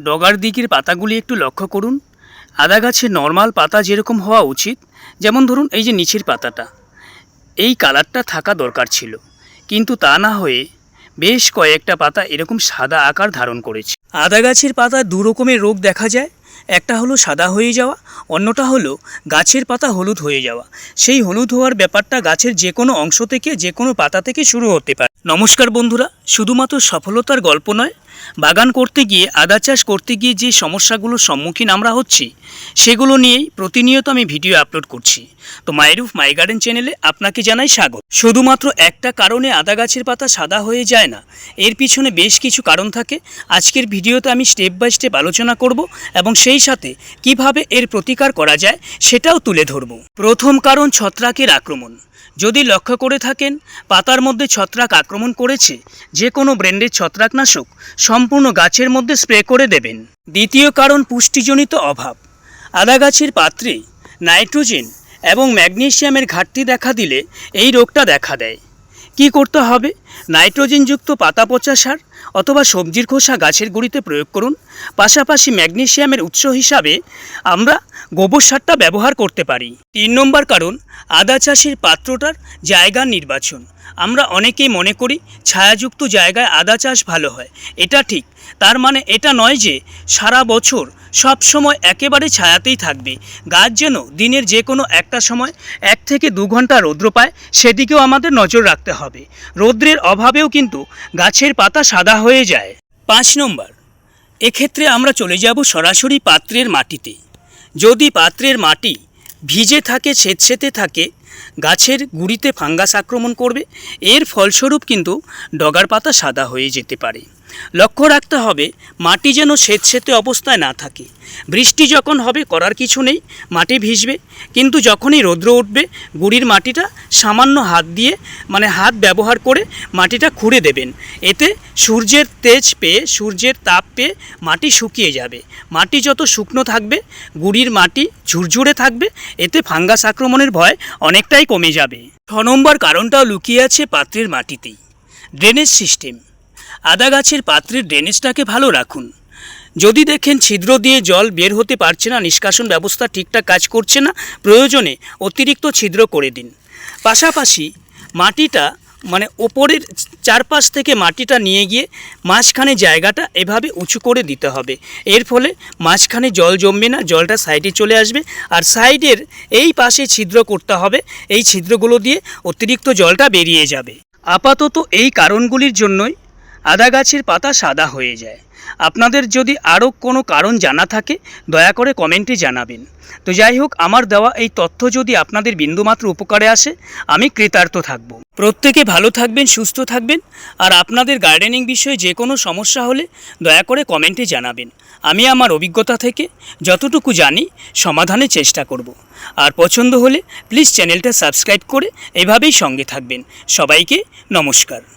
ডগার দিকের পাতাগুলি একটু লক্ষ্য করুন। আদা গাছের নর্মাল পাতা যেরকম হওয়া উচিত, যেমন ধরুন এই যে নিচের পাতাটা। এই কালারটা থাকা দরকার ছিল। কিন্তু তা না হয়ে বেশ কয়েকটা পাতা এরকম সাদা আকার ধারণ করেছে। আদা গাছের পাতা দু রকমের রোগ দেখা যায়। একটা হলো সাদা হয়ে যাওয়া, অন্যটা হলো গাছের পাতা হলুদ হয়ে যাওয়া। সেই হলুদ হওয়ার ব্যাপারটা গাছের যে কোনো অংশ থেকে, যে কোনো পাতা থেকে শুরু হতে পারে। নমস্কার বন্ধুরা, শুধুমাত্র সফলতার গল্প নয়, বাগান করতে গিয়ে, আদা চাষ করতে গিয়ে যে সমস্যাগুলোর সম্মুখীন আমরা হচ্ছি, সেগুলো নিয়েই প্রতিনিয়ত আমি ভিডিও আপলোড করছি। তো মাইরুফ মাই গার্ডেন চ্যানেলে আপনাকে জানাই স্বাগত। শুধুমাত্র একটা কারণে আদা গাছের পাতা সাদা হয়ে যায় না, এর পিছনে বেশ কিছু কারণ থাকে। আজকের ভিডিওতে আমি স্টেপ বাই স্টেপ আলোচনা করব এবং সেই সাথে কীভাবে এর প্রতিকার করা যায় সেটাও তুলে ধরব। প্রথম কারণ ছত্রাকের আক্রমণ। যদি লক্ষ্য করে থাকেন, পাতার মধ্যে ছত্রাক আক্রমণ করেছে, যে কোনো ব্র্যান্ডের ছত্রাকনাশক সম্পূর্ণ গাছের মধ্যে স্প্রে করে দেবেন। দ্বিতীয় কারণ পুষ্টিজনিত অভাব। আদা গাছের পাত্রে নাইট্রোজেন এবং ম্যাগনেশিয়ামের ঘাটতি দেখা দিলে এই রোগটা দেখা দেয়। কি করতে হবে? নাইট্রোজেনযুক্ত পাতা পচা সার অথবা সবজির খোসা গাছের গুঁড়িতে প্রয়োগ করুন। পাশাপাশি ম্যাগনেসিয়ামের উৎস হিসাবে আমরা গোবর সারটা ব্যবহার করতে পারি। তিন নম্বর কারণ, আদা চাষের পাত্রটার জায়গা নির্বাচন। আমরা অনেকেই মনে করি ছায়াযুক্ত জায়গায় আদা চাষ ভালো হয়। এটা ঠিক। তার মানে এটা নয় যে সারা বছর সব সময় একেবারে ছায়াতেই থাকবে। গাছ যেন দিনের যে কোনো একটা সময় এক থেকে দু ঘণ্টা রৌদ্র পায়, সেদিকেও আমাদের নজর রাখতে হবে। রৌদ্রের অভাবেও কিন্তু গাছের পাতা সাদা হয়ে যায়। পাঁচ নম্বর, এক্ষেত্রে আমরা চলে যাব সরাসরি পাত্রের মাটিতে। যদি পাত্রের মাটি ভিজে থাকে স্বেতসেতে থাকে গাছের গুড়িতে ফাঙ্গাস আক্রমণ করবে। এর ফলস্বরূপ কিন্তু ডগার পাতা সাদা হয়ে যেতে পারে। লক্ষ্য রাখতে হবে, মাটি যেন স্বেতসেতে অবস্থায় না থাকে। বৃষ্টি যখন হবে, করার কিছু নেই, মাটি ভিজবে। কিন্তু যখনই রৌদ্র উঠবে, গুড়ির মাটিটা সামান্য হাত দিয়ে মানে হাত ব্যবহার করে মাটিটা খুঁড়ে দেবেন। এতে সূর্যের তেজ পেয়ে, সূর্যের তাপ পেয়ে মাটি শুকিয়ে যাবে। মাটি যত শুকনো থাকবে, গুড়ির মাটি ঝুরঝুরে থাকবে। এতে ফাঙ্গাস আক্রমণের ভয় অনেকটাই কমে যাবে। ছ নম্বর কারণটাও লুকিয়ে আছে পাত্রের মাটিতেই। Drainage system. আদা গাছের পাত্রের ড্রেনেজটাকে ভালো রাখুন। যদি দেখেন ছিদ্র দিয়ে জল বের হতে পারছে না, নিষ্কাশন ব্যবস্থা ঠিকঠাক কাজ করছে না, প্রয়োজনে অতিরিক্ত ছিদ্র করে দিন। পাশাপাশি মাটিটা মানে ওপরের চারপাশ থেকে মাটিটা নিয়ে গিয়ে মাঝখানে জায়গাটা এভাবে উঁচু করে দিতে হবে। এর ফলে মাঝখানে জল জমবে না, জলটা সাইডে চলে আসবে আর সাইডের এই পাশে ছিদ্র করতে হবে। এই ছিদ্রগুলো দিয়ে অতিরিক্ত জলটা বেরিয়ে যাবে। আপাতত এই কারণগুলির জন্যই আদা গাছের পাতা সাদা হয়ে যায়। আপনাদের যদি আরও কোনো কারণ জানা থাকে, দয়া করে কমেন্টে জানাবেন। তো যাই হোক, আমার দেওয়া এই তথ্য যদি আপনাদের বিন্দুমাত্র উপকারে আসে, আমি কৃতার্থ থাকব। প্রত্যেকে ভালো থাকবেন, সুস্থ থাকবেন, আর আপনাদের গার্ডেনিং বিষয়ে যে কোনো সমস্যা হলে দয়া করে কমেন্টে জানাবেন। আমি আমার অভিজ্ঞতা থেকে যতটুকু জানি, সমাধানের চেষ্টা করব। আর পছন্দ হলে, প্লিজ চ্যানেলটা সাবস্ক্রাইব করে এভাবেই সঙ্গে থাকবেন। সবাইকে নমস্কার।